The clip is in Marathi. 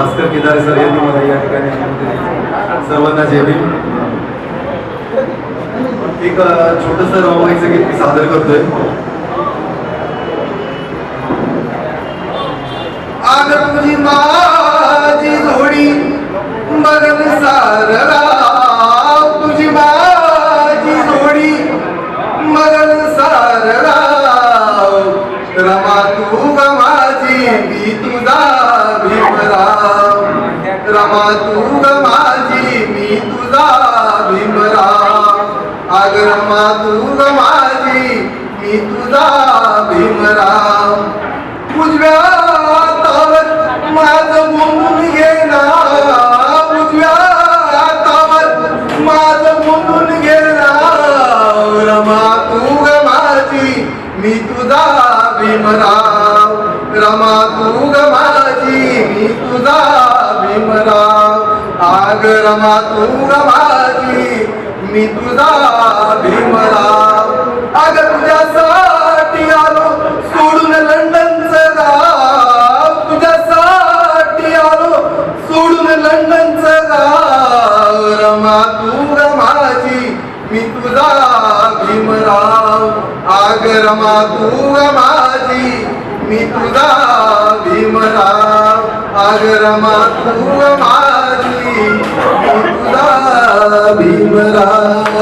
भास्कर केदारे सर यांनी मला या ठिकाणी सर्वांना जे भीम. एक छोटस रमाईचं गीत मी सादर करतोय. आग तुझी माझी जोडी बघन सारला. तुझी माझी जोडी बघन सारला. रमा तू ग माझी मी तुझा भी रमा तू माझी मी तुझा भीमराव. आग रमा तू माझी मी तुझा भीमराव. उजव्या तावत माझं मुंबून घेणार. उजव्या तावत माझं मुंबून घेणार. रमा तू माझी मी तुझा भीमराव. रमा तू माझी मी तुझा भीमराव रमा तू ग मी तुझा भीमला. अग तुझ्यासाठी आलो सोडून लंडनच गाव. तुझ्यासाठी आलो सोडून लंडनच गाव. रमा तू ग मी तुझा भीमराव आग रमा तू ग माझी मी तुझा भीमराव आग रमा तू ग माझी मी तुझा भीमराव